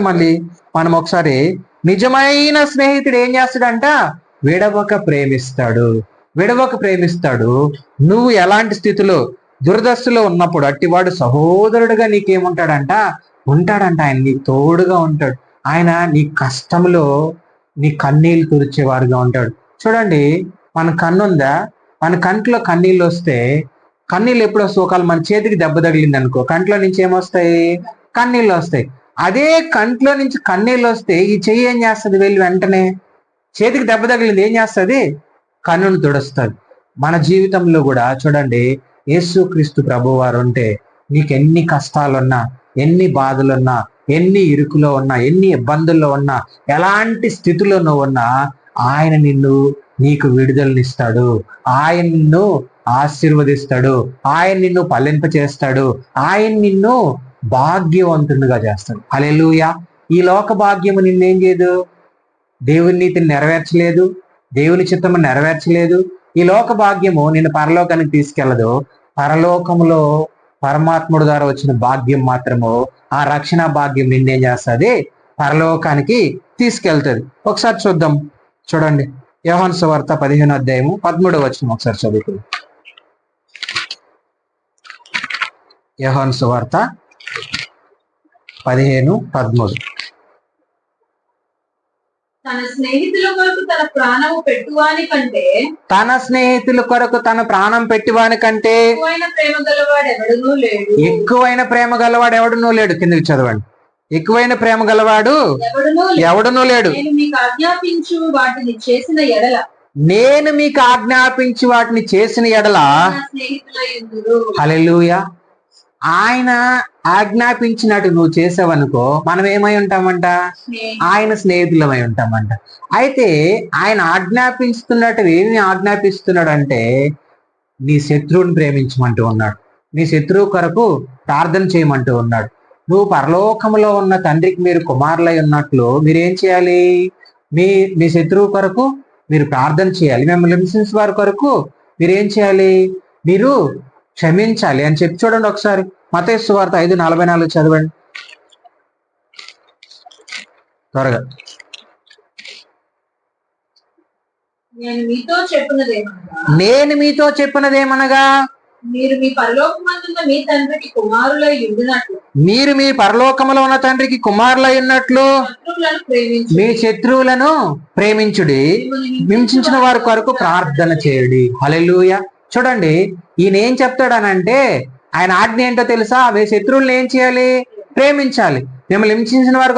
మళ్ళీ మనం ఒకసారి నిజమైన స్నేహితుడు ఏం చేస్తాడంట? విడవక ప్రేమిస్తాడు. విడవక ప్రేమిస్తాడు. నువ్వు ఎలాంటి స్థితిలో దురదస్తులో ఉన్నప్పుడు అట్టివాడు సహోదరుడుగా నీకేముంటాడంట? ఉంటాడంట. ఆయన నీకు తోడుగా ఉంటాడు. ఆయన నీ కష్టంలో నీ కన్నీళ్ళు తుడిచేవారుగా ఉంటాడు. చూడండి మన కన్ను ఉందా మన కంట్లో కన్నీళ్ళు వస్తే కన్నీళ్ళు ఎప్పుడు వస్తాయి ఒకవేళ మన చేతికి దెబ్బ తగిలింది అనుకో కంట్లో నుంచి ఏమొస్తాయి? కన్నీళ్ళు వస్తాయి. అదే కంట్లో నుంచి కన్నీళ్ళు వస్తే ఈ చెయ్యి ఏం చేస్తుంది వెళ్ళి వెంటనే? చేతికి దెబ్బ తగిలింది ఏం చేస్తుంది? కన్నును తుడుస్తుంది. మన జీవితంలో కూడా చూడండి యేసుక్రీస్తు ప్రభు వారు ఉంటే నీకు ఎన్ని కష్టాలున్నా ఎన్ని బాధలున్నా ఎన్ని ఇరుకులో ఉన్నా ఎన్ని ఇబ్బందుల్లో ఉన్నా ఎలాంటి స్థితిలో నువ్వు ఉన్నా ఆయన నిన్ను నీకు విడుదలనిస్తాడు. ఆయన నిన్ను ఆశీర్వదిస్తాడు. ఆయన నిన్ను పల్లింప చేస్తాడు ఆయన నిన్ను భాగ్యవంతునిగా చేస్తాడు. హల్లెలూయా. ఈ లోక భాగ్యము నిన్నేం చేయదు? దేవుని నీతిని నెరవేర్చలేదు. దేవుని చిత్తము నెరవేర్చలేదు. ఈ లోక భాగ్యము నిన్ను పరలోకానికి తీసుకెళ్ళదు పరలోకములో పరమాత్ముడు ద్వారా వచ్చిన భాగ్యం మాత్రము ఆ రక్షణ భాగ్యం నిన్నేం చేస్తుంది? పరలోకానికి తీసుకెళ్తుంది. ఒకసారి చూద్దాం. చూడండి. యోహన్ సువార్త పదిహేను అధ్యాయము పదమూడవ వచ్చిన ఒకసారి చదువుకుందాం. యోహన్ సువార్త పదిహేను పదమూడు. తన స్నేహితుల కొరకు తన ప్రాణము పెట్టువాని కంటే తన స్నేహితుల కొరకు తన ప్రాణం పెట్టివాని కంటే ఎక్కువైన ప్రేమ గలవాడు ఎవడునూ లేడు. ఎక్కువైన ప్రేమ గలవాడు ఎవడునూ లేడు. కిందకి చదవండి. ఎక్కువైన ప్రేమ గలవాడు ఎవడునూ లేడు. నేను మీకు ఆజ్ఞాపించు వాటిని చేసిన ఎడల. నేను మీకు ఆజ్ఞాపించి వాటిని చేసిన ఎడల హల్లెలూయా. ఆయన ఆజ్ఞాపించినట్టు నువ్వు చేసావనుకో మనం ఏమై ఉంటామంట? ఆయన స్నేహితులమై ఉంటామంట. అయితే ఆయన ఆజ్ఞాపిస్తున్నట్టు ఏమి ఆజ్ఞాపిస్తున్నాడు అంటే నీ శత్రువుని ప్రేమించమంటూ ఉన్నాడు. నీ శత్రువు కొరకు ప్రార్థన చేయమంటూ ఉన్నాడు. నువ్వు పరలోకములో ఉన్న తండ్రికి మీరు కుమారులై ఉన్నట్లు మీరేం చేయాలి? మీ మీ శత్రువు కొరకు మీరు ప్రార్థన చేయాలి. మిమ్మల్ని హింసించిన వారి కొరకు మీరేం చేయాలి? మీరు క్షమించాలి అని చెప్పి చూడండి ఒకసారి. మతేసు వార్త ఐదు నలభై నాలుగు చదవండి. త్వరగా. నేను మీతో చెప్పినదేమనగా నేను మీతో చెప్పినదేమనగా మీరు మీ పరలోకమందున్న మీ తండ్రికి కుమారులై ఉండినట్లు. మీరు మీ పరలోకములో ఉన్న తండ్రికి కుమారులై ఉన్నట్లు మీ శత్రువులను ప్రేమించుడి. హింసించిన వారి కొరకు ప్రార్థన చేయుడి. హల్లెలూయా. చూడండి ఈయన ఏం చెప్తాడనంటే ఆయన ఆజ్ఞ ఏంటో తెలుసా? మీ శత్రువులను ఏం చేయాలి? ప్రేమించాలి. మిమ్మల్ని హింసించిన వారి